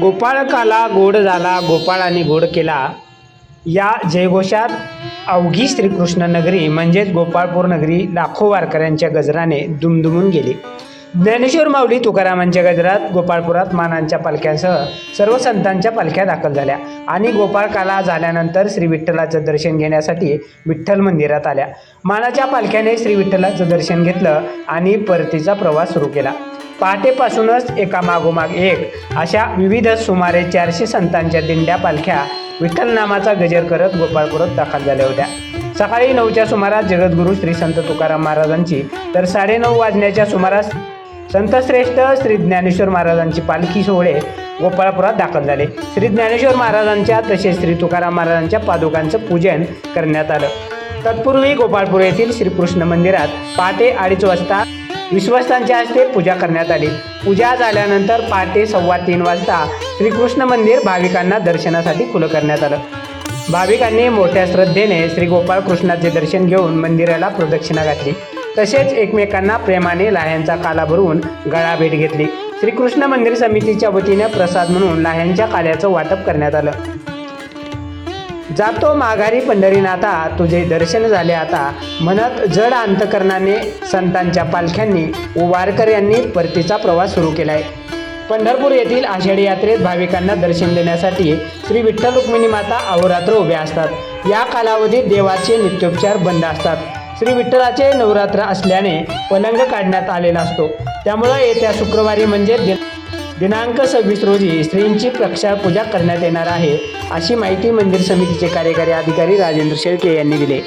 गोपाळकाला गोड झाला गोपाळाने गोड केला. या जयघोषात अवघी श्रीकृष्ण नगरी म्हणजेच गोपाळपूर नगरी लाखो वारकऱ्यांच्या गजराने दुमदुमून गेली. ज्ञानेश्वर माऊली तुकारामांच्या गजरात गोपाळपुरात मानांच्या पालख्यांसह सर्व संतांच्या पालख्या दाखल झाल्या. आणि गोपाळकाला झाल्यानंतर श्री विठ्ठलाचं दर्शन घेण्यासाठी विठ्ठल मंदिरात आल्या. मानाच्या पालख्याने श्री विठ्ठलाचं दर्शन घेतलं आणि परतीचा प्रवास सुरू केला. पहाटेपासूनच एका मागोमाग एक अशा विविध सुमारे चारशे संतांच्या दिंड्या पालख्या विठ्ठल नामाचा गजर करत गोपाळपुरात दाखल झाल्या होत्या. सकाळी नऊच्या सुमारास जगद्गुरू श्री संत तुकाराम महाराजांची तर साडेनऊ वाजण्याच्या सुमारास संतश्रेष्ठ श्री ज्ञानेश्वर महाराजांची पालखी सोहळे गोपाळपुरात दाखल झाले. श्री ज्ञानेश्वर महाराजांच्या तसेच श्री तुकाराम महाराजांच्या पादुकांचं पूजन करण्यात आलं. तत्पूर्वी गोपाळपूर येथील श्रीकृष्ण मंदिरात पहाटे अडीच वाजता विश्वस्तांच्या हस्ते पूजा करण्यात आली. पूजा झाल्यानंतर पहाटे सव्वा तीन वाजता श्रीकृष्ण मंदिर भाविकांना दर्शनासाठी खुलं करण्यात आलं. भाविकांनी मोठ्या श्रद्धेने श्री गोपाळ कृष्णाचे दर्शन घेऊन मंदिराला प्रदक्षिणा घातली. तसेच एकमेकांना प्रेमाने लाह्यांचा काला भरून गळा भेट घेतली. श्रीकृष्ण मंदिर समितीच्या वतीने प्रसाद म्हणून लाह्यांच्या काल्याचं वाटप करण्यात आलं. जातो माघारी पंढरीनाथा तुझे दर्शन झाले आता. म्हणत जड अंतकरणाने संतांच्या पालख्यांनी वारकर यांनी परतीचा प्रवास सुरू केला आहे पंढरपूर येथील आषाढी यात्रेत भाविकांना दर्शन देण्यासाठी श्री विठ्ठल रुक्मिणी माता अहोरात्र उभ्या असतात. या कालावधीत देवाचे नित्योपचार बंद असतात. श्री विठ्ठलाचे नवरात्र असल्याने पलंग काढण्यात आलेला असतो. त्यामुळं येत्या शुक्रवारी म्हणजे दिन दिनांक सव्वीस रोजी श्रींची प्रक्षाळ पूजा करण्यात येणार आहे अशी माहिती मंदिर समितीचे कार्यकारी अधिकारी राजेंद्र शेळके यांनी दिली.